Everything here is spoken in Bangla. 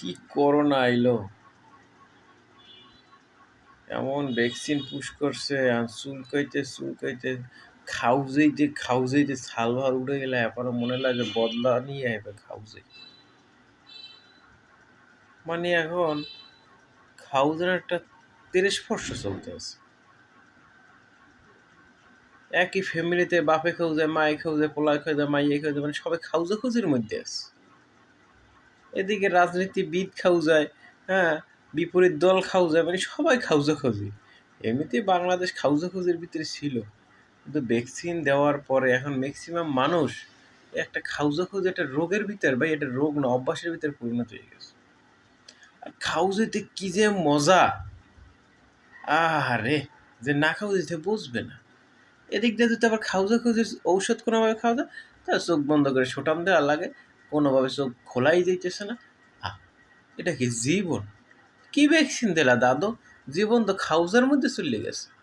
কি করোনা আইলো? এমন ভ্যাকসিন পুশ করছে, আর চুলকাইতে চুলকাইতে, খাউজেইতে খাউজেইতে সালভার উঠে গেলে এরপরে মনে লাগে বদলা নিয়ে আইবে খাউজে। মানে এখন খাউজের একটা তিরিশ বর্ষ চলতে আছে। একই ফ্যামিলিতে বাপে যায় মায়ে যায় পোলায় যায় মাইয়ে যায় মানে সবাই খাউজা খুঁজির মধ্যে আছে। এদিকে রাজনীতিবিদ খাও যায় হ্যাঁ বিপরীত দল খাও যায় মানে সবাই খাউজা খুঁজি। এমনিতেই বাংলাদেশ খাউজা খুঁজির ভিতরে ছিল। কিন্তু ভ্যাকসিন দেওয়ার পরে এখন ম্যাক্সিমাম মানুষ একটা খাউজা খুঁজে একটা রোগের ভিতর বা এটা রোগ না, অভ্যাসের ভিতরে পরিণত হয়ে গেছে। আর খাউজেতে কি যে মজা। আরে যে না দিতে বুঝবে না। এদিক দিয়ে যদি আবার খাউজা খুঁজির ঔষধ কোনোভাবে খাওয়া যায় তাহলে চোখ বন্ধ করে সোটাম দেওয়া লাগে। কোনোভাবে চোখ খোলাই যাইতেছে না। আহ, এটা কি জীবন? কি ভ্যাকসিন দিলা দাদু? জীবন তো খাউজার মধ্যে চলে গেছে।